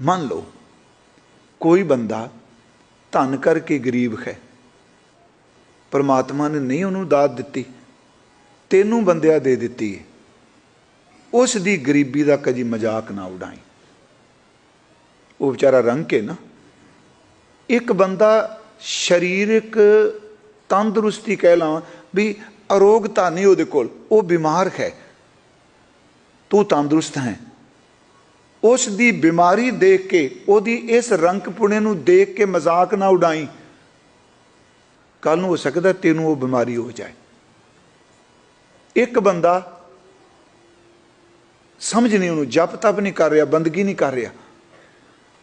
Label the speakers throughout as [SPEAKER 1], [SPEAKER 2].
[SPEAKER 1] ਮੰਨ ਲਓ, ਕੋਈ ਬੰਦਾ ਧਨ ਕਰਕੇ ਗਰੀਬ ਹੈ, ਪਰਮਾਤਮਾ ਨੇ ਨਹੀਂ ਉਹਨੂੰ ਦਾਤ ਦਿੱਤੀ, ਤੈਨੂੰ ਬੰਦਿਆ ਦੇ ਦਿੱਤੀ ਹੈ ਉਸ ਦੀ ਗਰੀਬੀ ਦਾ ਕਦੀ ਮਜ਼ਾਕ ਨਾ ਉਡਾਈ। ਉਹ ਵਿਚਾਰਾ ਰੰਗ ਕੇ ਨਾ, ਇੱਕ ਬੰਦਾ ਸਰੀਰਕ ਤੰਦਰੁਸਤੀ ਕਹਿ ਲਾਂ ਵੀ ਅਰੋਗਤਾ ਨਹੀਂ ਉਹਦੇ ਕੋਲ, ਉਹ ਬਿਮਾਰ ਹੈ, ਤੂੰ ਤੰਦਰੁਸਤ ਹੈ। ਉਸ ਦੀ ਬਿਮਾਰੀ ਦੇਖ ਕੇ, ਉਹਦੀ ਇਸ ਰੰਕ ਪੁਣੇ ਨੂੰ ਦੇਖ ਕੇ ਮਜ਼ਾਕ ਨਾ ਉਡਾਈ ਕੱਲ ਨੂੰ ਹੋ ਸਕਦਾ ਤੈਨੂੰ ਉਹ ਬਿਮਾਰੀ ਹੋ ਜਾਏ। ਇੱਕ ਬੰਦਾ ਸਮਝ ਨਹੀਂ ਉਹਨੂੰ, ਜਪ ਤਪ ਨਹੀਂ ਕਰ ਰਿਹਾ, ਬੰਦਗੀ ਨਹੀਂ ਕਰ ਰਿਹਾ।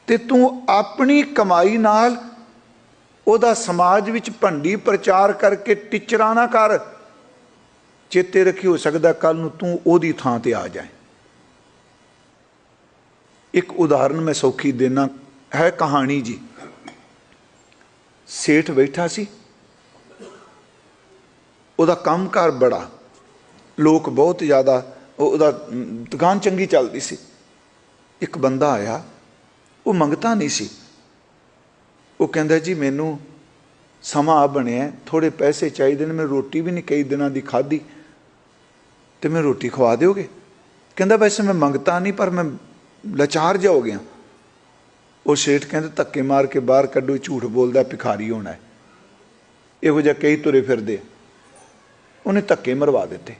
[SPEAKER 1] ਤੇ ਤੂੰ ਆਪਣੀ ਕਮਾਈ ਨਾਲ ਉਹਦਾ ਸਮਾਜ ਵਿੱਚ ਭੰਡੀ ਪ੍ਰਚਾਰ ਕਰਕੇ ਟਿਚਰਾ ਨਾ ਕਰ। ਚੇਤੇ ਰੱਖੀ ਹੋ ਸਕਦਾ ਕੱਲ ਨੂੰ ਤੂੰ ਉਹਦੀ ਥਾਂ ਤੇ ਆ ਜਾਏ। ਇੱਕ ਉਦਾਹਰਨ ਮੈਂ ਸੌਖੀ ਦੇਣਾ, ਹੈ ਕਹਾਣੀ ਜੀ। ਸੇਠ ਬੈਠਾ ਸੀ। ਉਹਦਾ ਕੰਮਕਾਰ ਬੜਾ। ਲੋਕ ਬਹੁਤ ਜ਼ਿਆਦਾ ਉਹਦਾ ਦੁਕਾਨ ਚੰਗੀ ਚੱਲਦੀ ਸੀ। ਇੱਕ ਬੰਦਾ ਆਇਆ। ਉਹ ਮੰਗਤਾ ਨਹੀਂ ਸੀ। ਉਹ ਕਹਿੰਦਾ, ਜੀ, ਮੈਨੂੰ ਸਮਾਂ ਆ ਬਣਿਆ ਥੋੜੇ ਪੈਸੇ ਚਾਹੀਦੇ ਨੇ। ਮੈਂ ਰੋਟੀ ਵੀ ਨਹੀਂ ਕਈ ਦਿਨਾਂ ਦੀ ਖਾਧੀ। ਤੇ ਮੈਂ ਰੋਟੀ ਖਵਾ ਦਿਓਗੇ? ਕਹਿੰਦਾ, ਵੈਸੇ ਮੈਂ ਮੰਗਤਾ ਨਹੀਂ, ਪਰ ਮੈਂ ਲਾਚਾਰ ਜਾ ਹੋ ਗਿਆ। ਉਹ ਸ਼ੇਠ ਕਹਿੰਦੇ, ਧੱਕੇ ਮਾਰ ਕੇ ਬਾਹਰ ਕੱਢੋ ਝੂਠ ਬੋਲਦਾ, ਭਿਖਾਰੀ ਹੋਣਾ ਹੈ। ਇਹੋ ਜਿਹਾ ਕਈ ਤੁਰੇ ਫਿਰਦੇ ਉਹਨੇ ਧੱਕੇ ਮਰਵਾ ਦਿੱਤੇ।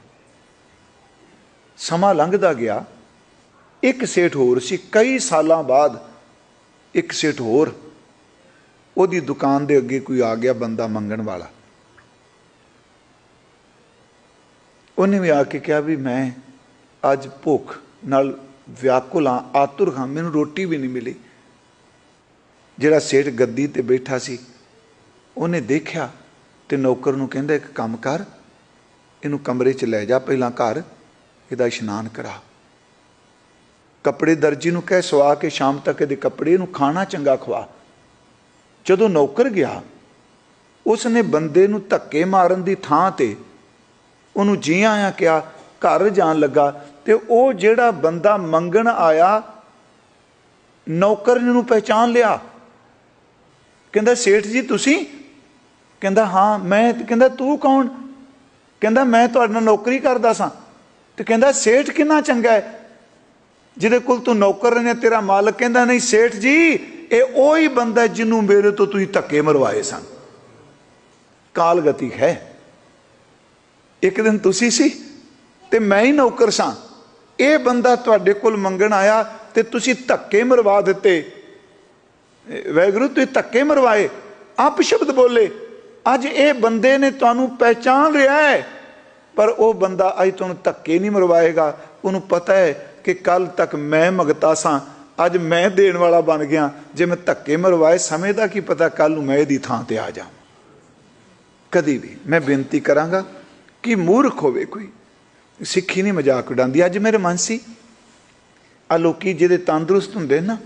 [SPEAKER 1] ਸਮਾਂ ਲੰਘਦਾ ਗਿਆ। ਇੱਕ ਸੇਠ ਹੋਰ ਸੀ। ਕਈ ਸਾਲਾਂ ਬਾਅਦ ਇੱਕ ਸੇਠ ਹੋਰ, ਉਹਦੀ ਦੁਕਾਨ ਦੇ ਅੱਗੇ ਕੋਈ ਆ ਗਿਆ ਬੰਦਾ ਮੰਗਣ ਵਾਲਾ। ਉਹਨੇ ਵੀ ਆ ਕੇ ਕਿਹਾ ਵੀ ਮੈਂ ਅੱਜ ਭੁੱਖ ਨਾਲ ਵਿਆਕੁਲ ਹਾਂ ਆਤੁਰ ਹਾਂ, ਮੈਨੂੰ ਰੋਟੀ ਵੀ ਨਹੀਂ ਮਿਲੀ। ਜਿਹੜਾ ਸੇਠ ਗੱਦੀ ਤੇ ਬੈਠਾ ਸੀ, ਉਹਨੇ ਦੇਖਿਆ ਤੇ ਨੌਕਰ ਨੂੰ ਕਹਿੰਦਾ, ਇੱਕ ਕੰਮ ਕਰ, ਇਹਨੂੰ ਕਮਰੇ 'ਚ ਲੈ ਜਾ ਪਹਿਲਾਂ ਘਰ, ਇਹਦਾ ਇਸ਼ਨਾਨ ਕਰਾ। ਕੱਪੜੇ ਦਰਜੀ ਨੂੰ ਕਹਿ, ਸਵਾ ਕੇ ਸ਼ਾਮ ਤੱਕ ਇਹਦੇ ਕੱਪੜੇ ਇਹਨੂੰ ਖਾਣਾ ਚੰਗਾ ਖਵਾ। ਜਦੋਂ ਨੌਕਰ ਗਿਆ ਉਸ ਨੇ ਬੰਦੇ ਨੂੰ ਧੱਕੇ ਮਾਰਨ ਦੀ ਥਾਂ ਤੇ ਉਹਨੂੰ ਜੀ ਆਇਆ ਕਿਹਾ, ਘਰ ਜਾਣ ਲੱਗਾ ਤੇ ਉਹ ਜਿਹੜਾ ਬੰਦਾ ਮੰਗਣ ਆਇਆ, ਨੌਕਰ ਨੂੰ ਪਹਿਚਾਨ ਲਿਆ। ਕਹਿੰਦਾ, ਸੇਠ ਜੀ, ਤੁਸੀਂ? ਕਹਿੰਦਾ, ਹਾਂ, ਮੈਂ ਕਹਿੰਦਾ, ਤੂੰ ਕੌਣ? ਕਹਿੰਦਾ, ਮੈਂ ਤੁਹਾਡੇ ਨਾਲ ਨੌਕਰੀ ਕਰਦਾ ਸਾਂ। ਤੇ ਕਹਿੰਦਾ, ਸੇਠ ਕਿੰਨਾ ਚੰਗਾ ਹੈ। ਜਿਹਦੇ ਕੋਲ ਤੂੰ ਨੌਕਰ ਨੇ ਤੇਰਾ ਮਾਲਕ ਕਹਿੰਦਾ, ਨਹੀਂ, ਸੇਠ ਜੀ, ਇਹ ਉਹੀ ਬੰਦਾ ਜਿਹਨੂੰ ਮੇਰੇ ਤੋਂ ਤੁਸੀਂ ਧੱਕੇ ਮਰਵਾਏ ਸਨ। ਕਾਲ ਗਤੀ ਹੈ। ਇੱਕ ਦਿਨ ਤੁਸੀਂ ਸੀ ਤੇ ਮੈਂ ਹੀ ਨੌਕਰ ਸਾਂ। ਇਹ ਬੰਦਾ ਤੁਹਾਡੇ ਕੋਲ ਮੰਗਣ ਆਇਆ ਤੇ ਤੁਸੀਂ ਧੱਕੇ ਮਰਵਾ ਦਿੱਤੇ। ਇਹ ਤੁਸੀਂ ਧੱਕੇ ਮਰਵਾਏ। ਆਪ ਸ਼ਬਦ ਬੋਲੇ। ਅੱਜ ਇਹ ਬੰਦੇ ਨੇ ਤੁਹਾਨੂੰ ਪਹਿਚਾਨ ਰਿਹਾ ਹੈ। ਪਰ ਉਹ ਬੰਦਾ ਅੱਜ ਤੁਹਾਨੂੰ ਧੱਕੇ ਨਹੀਂ ਮਰਵਾਏਗਾ। ਉਹਨੂੰ ਪਤਾ ਹੈ ਕਿ ਕੱਲ ਤੱਕ ਮੈਂ ਮਗਤਾ ਸਾਂ। ਅੱਜ ਮੈਂ ਦੇਣ ਵਾਲਾ ਬਣ ਗਿਆ। ਜੇ ਮੈਂ ਧੱਕੇ ਮਰਵਾਏ, ਸਮੇਂ ਦਾ ਕੀ ਪਤਾ? ਕੱਲ ਨੂੰ ਮੈਂ ਇਹਦੀ ਥਾਂ ਤੇ ਆ ਜਾਵਾਂ। ਕਦੀ ਵੀ ਮੈਂ ਬੇਨਤੀ ਕਰਾਂਗਾ ਕਿ ਮੂਰਖ ਹੋਵੇ ਕੋਈ। ਸਿੱਖੀ ਨਹੀਂ ਮਜ਼ਾਕ ਉਡਾਉਂਦੀ। ਅੱਜ ਮੇਰੇ ਮਨ ਸੀ, ਆ ਲੋਕੀ ਜਿਹਦੇ ਤੰਦਰੁਸਤ ਹੁੰਦੇ ਨਾ,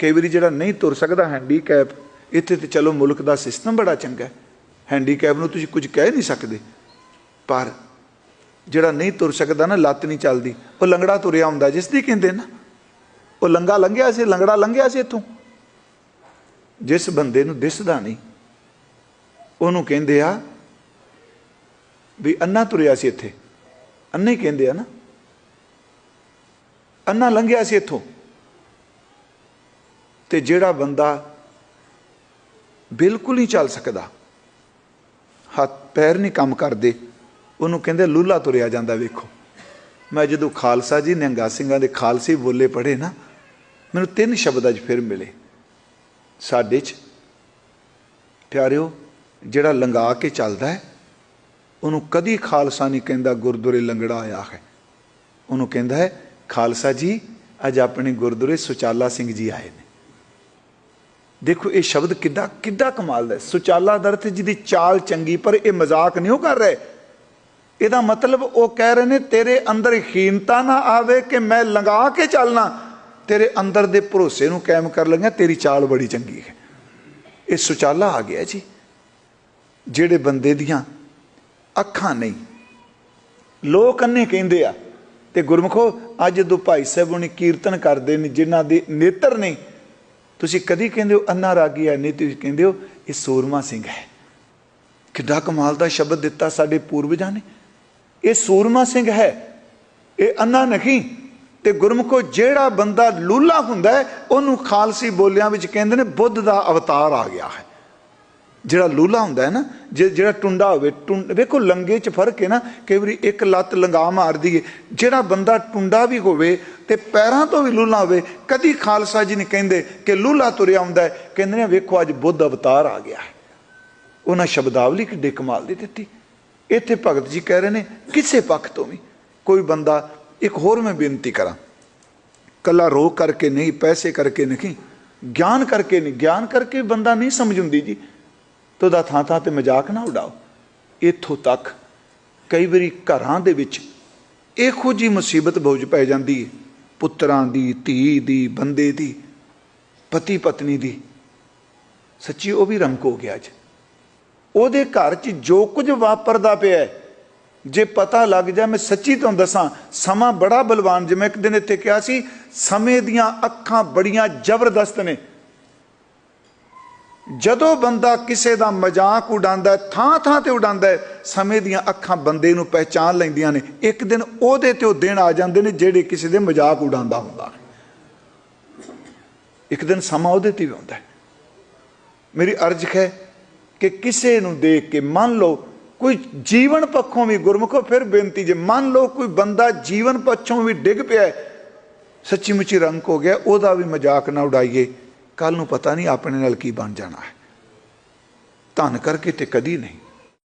[SPEAKER 1] ਕਈ ਵਾਰੀ ਜਿਹੜਾ ਨਹੀਂ ਤੁਰ ਸਕਦਾ ਹੈਂਡੀਕੈਪ ਇੱਥੇ ਤੇ ਚਲੋ ਮੁਲਕ ਦਾ ਸਿਸਟਮ ਬੜਾ ਚੰਗਾ ਹੈਂਡੀਕੈਪ ਨੂੰ ਤੁਸੀਂ ਕੁਝ ਕਹਿ ਨਹੀਂ ਸਕਦੇ, ਪਰ ਜਿਹੜਾ ਨਹੀਂ ਤੁਰ ਸਕਦਾ ਨਾ, ਲੱਤ ਨਹੀਂ ਚੱਲਦੀ, ਉਹ ਲੰਗੜਾ ਤੁਰਿਆ ਹੁੰਦਾ, ਜਿਸ ਦੀ ਕਹਿੰਦੇ ਨਾ, ਉਹ ਲੰਗਾ ਲੰਘਿਆ ਸੀ, ਲੰਗੜਾ ਲੰਘਿਆ ਸੀ ਇੱਥੋਂ। ਜਿਸ ਬੰਦੇ ਨੂੰ ਦਿਸਦਾ ਨਹੀਂ, ਉਹਨੂੰ ਕਹਿੰਦੇ ਆ ਵੀ ਅੰਨਾ ਤੁਰਿਆ ਸੀ ਇੱਥੇ। ਅੰਨੇ ਕਹਿੰਦੇ ਆ ਨਾ। ਅੰਨਾ ਲੰਘਿਆ ਸੀ ਇੱਥੋਂ। ਤੇ ਜਿਹੜਾ ਬੰਦਾ ਬਿਲਕੁਲ ਨਹੀਂ ਚੱਲ ਸਕਦਾ, ਹੱਥ ਪੈਰ ਨਹੀਂ ਕੰਮ ਕਰਦੇ, ਉਹਨੂੰ ਕਹਿੰਦੇ ਲੂਲਾ ਤੁਰਿਆ ਜਾਂਦਾ ਵੇਖੋ। ਮੈਂ ਜਦੋਂ ਖਾਲਸਾ ਜੀ ਨਿਹੰਗਾ ਸਿੰਘਾਂ ਦੇ ਖਾਲਸੇ ਬੋਲੇ ਪੜ੍ਹੇ ਨਾ, ਮੈਨੂੰ ਤਿੰਨ ਸ਼ਬਦ ਅੱਜ ਫਿਰ ਮਿਲੇ। ਸਾਡੇ 'ਚ, ਪਿਆਰਿਓ, ਜਿਹੜਾ ਲੰਗਾ ਕੇ ਚੱਲਦਾ ਹੈ ਉਹਨੂੰ ਕਦੀ ਖਾਲਸਾ ਨਹੀਂ ਕਹਿੰਦਾ ਗੁਰਦੁਆਰੇ ਲੰਗੜਾ ਆਇਆ ਹੈ। ਉਹਨੂੰ ਕਹਿੰਦਾ ਹੈ, ਖਾਲਸਾ ਜੀ, ਅੱਜ ਆਪਣੇ ਗੁਰਦੁਆਰੇ ਸੁਚਾਲਾ ਸਿੰਘ ਜੀ ਆਏ ਨੇ। ਦੇਖੋ, ਇਹ ਸ਼ਬਦ ਕਿੱਦਾਂ ਕਿੱਦਾਂ ਕਮਾਲ ਦਾ ਸੁਚਾਲਾ ਦਾ ਅਰਥ ਜਿਹਦੀ ਚਾਲ ਚੰਗੀ, ਪਰ ਇਹ ਮਜ਼ਾਕ ਨਹੀਂ ਉਹ ਕਰ ਰਹੇ। ਇਹਦਾ ਮਤਲਬ ਉਹ ਕਹਿ ਰਹੇ ਨੇ, ਤੇਰੇ ਅੰਦਰ ਹੀਨਤਾ ਨਾ ਆਵੇ ਕਿ ਮੈਂ ਲੰਗਾ ਕੇ ਚੱਲਣਾ। ਤੇਰੇ ਅੰਦਰ ਦੇ ਭਰੋਸੇ ਨੂੰ ਕਾਇਮ ਕਰ ਲੰਗਾ ਤੇਰੀ ਚਾਲ ਬੜੀ ਚੰਗੀ ਹੈ। ਇਹ ਸੁਚਾਲਾ ਆ ਗਿਆ ਜੀ। ਜਿਹੜੇ ਬੰਦੇ ਦੀਆਂ ਅੱਖਾਂ ਨਹੀਂ। ਲੋਕ ਅੰਨੇ ਕਹਿੰਦੇ ਆ ਤੇ ਗੁਰਮਖੋ, ਅੱਜ ਜਦੋਂ ਭਾਈ ਸਾਹਿਬ ਉਹਨੇ ਕੀਰਤਨ ਕਰਦੇ ਨੇ, ਜਿਨ੍ਹਾਂ ਦੇ ਨੇਤਰ ਨੇ, ਤੁਸੀਂ ਕਦੀ ਕਹਿੰਦੇ ਹੋ ਅੰਨਾ ਰਾਗੀ ਹੈ, ਨਹੀਂ ਤੁਸੀਂ ਕਹਿੰਦੇ ਹੋ, ਇਹ ਸੂਰਮਾ ਸਿੰਘ ਹੈ। ਕਿੱਡਾ ਕਮਾਲ ਦਾ ਸ਼ਬਦ ਦਿੱਤਾ ਸਾਡੇ ਪੂਰਵਜਾਂ ਨੇ। ਇਹ ਸੂਰਮਾ ਸਿੰਘ ਹੈ, ਇਹ ਅੰਨਾ ਨਹੀਂ। ਤੇ ਗੁਰਮੁਖੋ, ਜਿਹੜਾ ਬੰਦਾ ਲੂਲਾ ਹੁੰਦਾ ਉਹਨੂੰ ਖਾਲਸੀ ਬੋਲਿਆਂ ਵਿੱਚ ਕਹਿੰਦੇ ਨੇ, ਬੁੱਧ ਦਾ ਅਵਤਾਰ ਆ ਗਿਆ ਹੈ। ਜਿਹੜਾ ਲੂਲਾ ਹੁੰਦਾ ਹੈ ਨਾ, ਜੇ ਜਿਹੜਾ ਟੁੰਡਾ ਹੋਵੇ, ਟੁੰਡ, ਵੇਖੋ ਲੰਗੇ 'ਚ ਫ਼ਰਕ ਹੈ ਨਾ, ਕਈ ਵਾਰੀ ਇੱਕ ਲੱਤ ਲੰਗਾ ਮਾਰਦੀ ਏ ਜਿਹੜਾ ਬੰਦਾ ਟੁੰਡਾ ਵੀ ਹੋਵੇ ਤੇ ਪੈਰਾਂ ਤੋਂ ਵੀ ਲੂਲਾ ਹੋਵੇ, ਕਦੀ ਖਾਲਸਾ ਜੀ ਨੇ ਕਹਿੰਦੇ ਕਿ ਲੂਲਾ ਤੁਰਿਆ ਹੁੰਦਾ ਹੈ। ਕਹਿੰਦੇ ਨੇ, ਵੇਖੋ ਅੱਜ ਬੁੱਧ ਅਵਤਾਰ ਆ ਗਿਆ ਹੈ। ਉਹਨਾਂ ਸ਼ਬਦਾਵਲੀ ਕਿੱਡੇ ਕਮਾਲ ਦੀ ਦਿੱਤੀ। ਇੱਥੇ ਭਗਤ ਜੀ ਕਹਿ ਰਹੇ ਨੇ, ਕਿਸੇ ਪੱਖ ਤੋਂ ਵੀ ਕੋਈ ਬੰਦਾ, ਇੱਕ ਹੋਰ ਮੈਂ ਬੇਨਤੀ ਕਰਾਂ। ਕੱਲਾ ਰੋਗ ਕਰਕੇ ਨਹੀਂ, ਪੈਸੇ ਕਰਕੇ ਨਹੀਂ, ਗਿਆਨ ਕਰਕੇ ਨਹੀਂ, ਗਿਆਨ ਕਰਕੇ ਬੰਦਾ ਨਹੀਂ ਸਮਝ ਹੁੰਦੀ ਜੀ। ਤੋ ਉਹਦਾ ਥਾਂ ਥਾਂ ਤੇ ਮਜ਼ਾਕ ਨਾ ਉਡਾਓ। ਇੱਥੋਂ ਤੱਕ ਕਈ ਵਾਰੀ ਘਰਾਂ ਦੇ ਵਿੱਚ ਇਹੋ ਜੀ ਮੁਸੀਬਤ ਬੋਝ ਪੈ ਜਾਂਦੀ ਹੈ ਪੁੱਤਰਾਂ ਦੀ, ਧੀ ਦੀ, ਬੰਦੇ ਦੀ, ਪਤੀ ਪਤਨੀ ਦੀ। ਸੱਚੀ ਉਹ ਵੀ ਰੰਕ ਹੋ ਗਿਆ ਅੱਜ। ਉਹਦੇ ਘਰ 'ਚ ਜੋ ਕੁਝ ਵਾਪਰਦਾ ਪਿਆ ਜੇ ਪਤਾ ਲੱਗ ਜਾ ਮੈਂ ਸੱਚੀ ਤੁਹਾਨੂੰ ਦੱਸਾਂ, ਸਮਾਂ ਬੜਾ ਬਲਵਾਨ। ਜਿਵੇਂ ਇੱਕ ਦਿਨ ਇੱਥੇ ਕਿਹਾ ਸੀ, ਸਮੇਂ ਦੀਆਂ ਅੱਖਾਂ ਬੜੀਆਂ ਜ਼ਬਰਦਸਤ ਨੇ। ਜਦੋਂ ਬੰਦਾ ਕਿਸੇ ਦਾ ਮਜ਼ਾਕ ਉਡਾਉਂਦਾ ਥਾਂ ਥਾਂ ਤੇ ਉਡਾਉਂਦਾ ਸਮੇਂ ਦੀਆਂ ਅੱਖਾਂ ਬੰਦੇ ਨੂੰ ਪਹਿਚਾਨ ਲੈਂਦੀਆਂ ਨੇ। ਇੱਕ ਦਿਨ ਉਹਦੇ ਤੇ ਉਹ ਦਿਨ ਆ ਜਾਂਦੇ ਨੇ ਜਿਹੜੇ ਕਿਸੇ ਦੇ ਮਜ਼ਾਕ ਉਡਾਉਂਦਾ ਹੁੰਦਾ ਇੱਕ ਦਿਨ ਸਮਾਂ ਉਹਦੇ ਤੇ ਵੀ ਆਉਂਦਾ ਮੇਰੀ ਅਰਜ਼ ਹੈ ਕਿ ਕਿਸੇ ਨੂੰ ਦੇਖ ਕੇ ਮੰਨ ਲਓ, ਕੋਈ ਜੀਵਨ ਪੱਖੋਂ ਵੀ ਗੁਰਮੁਖੋ ਫਿਰ ਬੇਨਤੀ, ਜੇ ਮੰਨ ਲਓ ਕੋਈ ਬੰਦਾ ਜੀਵਨ ਪੱਖੋਂ ਵੀ ਡਿੱਗ ਪਿਆ ਸੱਚੀ ਮੁੱਚੀ ਰੰਗ ਹੋ ਗਿਆ, ਉਹਦਾ ਵੀ ਮਜ਼ਾਕ ਨਾ ਉਡਾਈਏ। ਕੱਲ ਨੂੰ ਪਤਾ ਨਹੀਂ ਆਪਣੇ ਨਾਲ ਕੀ ਬਣ ਜਾਣਾ ਹੈ। ਧਨ ਕਰਕੇ ਤੇ ਕਦੀ ਨਹੀਂ।